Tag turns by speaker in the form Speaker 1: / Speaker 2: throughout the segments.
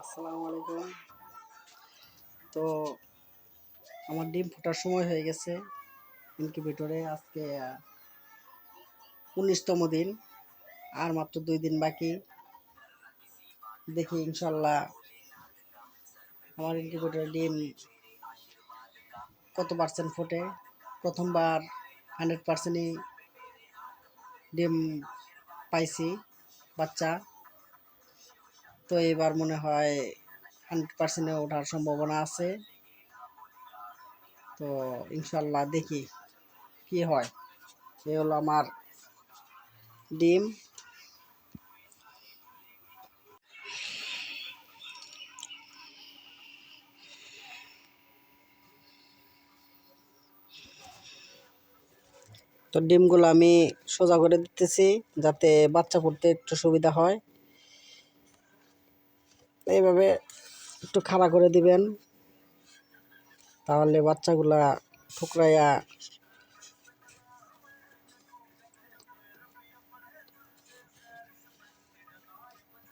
Speaker 1: আসসালামু আলাইকুম। তো আমার ডিম ফোটার সময় হয়ে গেছে ইনকিউবেটরে আজকে উনিশতম দিন আর মাত্র দুই দিন বাকি। দেখি ইনশাল্লাহ আমার ইনকিউবেটরে ডিম কত পার্সেন্ট ফোটে। প্রথমবার হান্ড্রেড পার্সেন্টই ডিম পাইছি, বাচ্চা। তো এবার মনে হয় হান্ড্রেড পার্সেন্টে ওঠার সম্ভাবনা আছে। তো ইনশাল্লাহ দেখি কি হয়। এ হলো আমার ডিম। তো ডিমগুলো আমি সোজা করে দিতেছি যাতে বাচ্চা পড়তে একটু সুবিধা হয়। এইভাবে একটু খাড়া করে দিবেন। তাহলে বাচ্চাগুলা ঠুকরাইয়া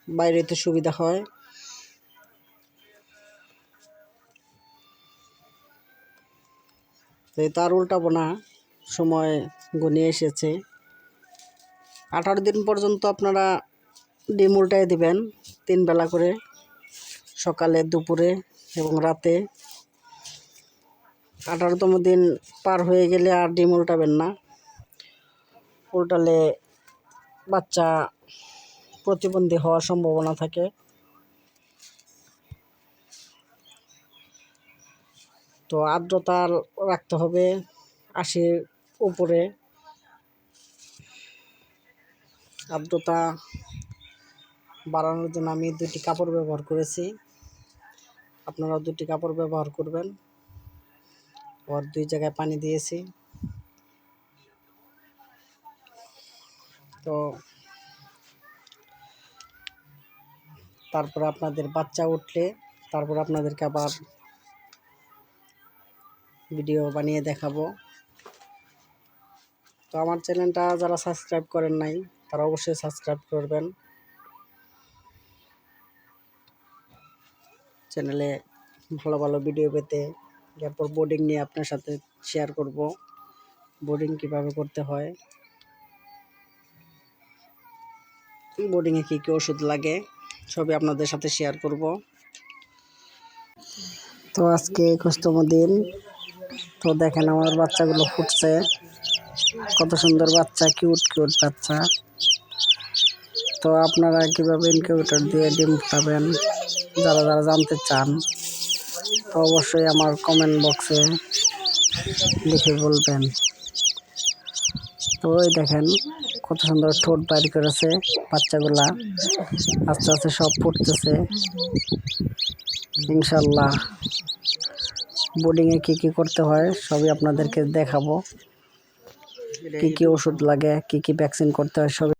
Speaker 1: বাইরেতে সুবিধা হয়। তো তার উল্টাবো না, সময় গনিয়ে এসেছে। আঠারো দিন পর্যন্ত আপনারা ডিম উল্টাই দিবেন, তিন বেলা করে। সকালে, দুপুরে এবং রাতে। আঠারোতম দিন পার হয়ে গেলে আর ডিম উল্টাবেন না। উল্টালে বাচ্চা প্রতিবন্ধী হওয়ার সম্ভাবনা থাকে। তো আর্দ্রতা রাখতে হবে আশির উপরে। আর্দ্রতা বাড়ানোর জন্য আমি দুটি কাপড় ব্যবহার করেছি। আপনারাও দুটি কাপড় ব্যবহার করবেন। ওর দুই জায়গায় পানি দিয়েছি। তো তারপর আপনাদের বাচ্চা উঠলে তারপর আপনাদেরকে আবার ভিডিও বানিয়ে দেখাবো। তো আমার চ্যানেলটা যারা সাবস্ক্রাইব করেন নাই, তারা অবশ্যই সাবস্ক্রাইব করবেন। চ্যানেলে ভালো ভালো ভিডিও পেতে, এরপর বোর্ডিং নিয়ে আপনার সাথে শেয়ার করব বোর্ডিং কীভাবে করতে হয় বোর্ডিংয়ে কী কী ওষুধ লাগে, সবই আপনাদের সাথে শেয়ার করব। তো আজকে একুশতম দিন, তো দেখেন আমার বাচ্চাগুলো ফুটছে, কত সুন্দর বাচ্চা কিউট কিউট বাচ্চা। তো আপনারা কীভাবে ইনকিউবেটর দিয়ে ডিম ফুটাবেন, যারা যারা জানতে চান তো অবশ্যই আমার কমেন্ট বক্সে লিখে বলবেন। তো ওই দেখেন, কত সুন্দর ঠোঁট বাইর করেছে বাচ্চাগুলা। আস্তে আস্তে সব ফুটতেছে। ইনশাল্লাহ। বোর্ডিংয়ে কী কী করতে হয় সবই আপনাদেরকে দেখাবো। কী কী ওষুধ লাগে, কী কী ভ্যাকসিন করতে হয় সবই